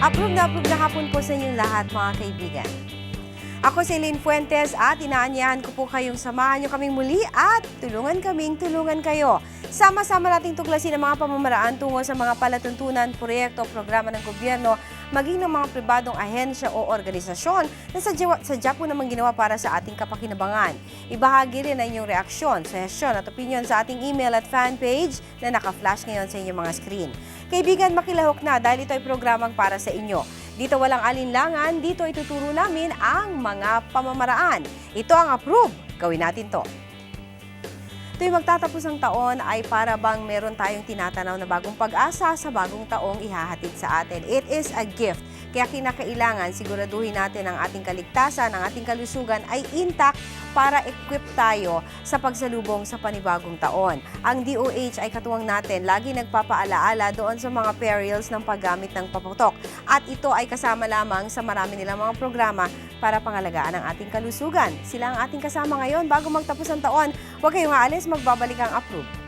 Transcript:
Approve na approve na hapon po sa inyong lahat mga kaibigan. Ako si Lynn Fuentes at inaanyahan ko po kayong samahan nyo kaming muli at tulungan kaming tulungan kayo. Sama-sama nating tuklasin ang mga pamamaraan tungo sa mga palatuntunan, proyekto, programa ng gobyerno, maging ng mga pribadong ahensya o organisasyon na sadya, sadya po naman ginawa para sa ating kapakinabangan. Ibahagi rin ang inyong reaksyon, suggestion at opinion sa ating email at fan page na naka-flash ngayon sa inyong mga screen. Kaibigan, makilahok na dahil ito ay programang para sa inyo. Dito walang alinlangan, dito ituturo namin ang mga pamamaraan. Ito ang approve. Gawin natin to. Tuwing magtatapos ang taon ay para bang meron tayong tinatanaw na bagong pag-asa sa bagong taong ihahatid sa atin. It is a gift. Kaya kinakailangan siguraduhin natin ang ating kaligtasan, ang ating kalusugan ay intact para equip tayo sa pagsalubong sa panibagong taon. Ang DOH ay katuwang natin, lagi nagpapaalaala doon sa mga perils ng paggamit ng paputok. At ito ay kasama lamang sa marami nilang mga programa para pangalagaan ang ating kalusugan. Sila ang ating kasama ngayon bago magtapos ang taon. Huwag kayong aalis, magbabalik ang approve.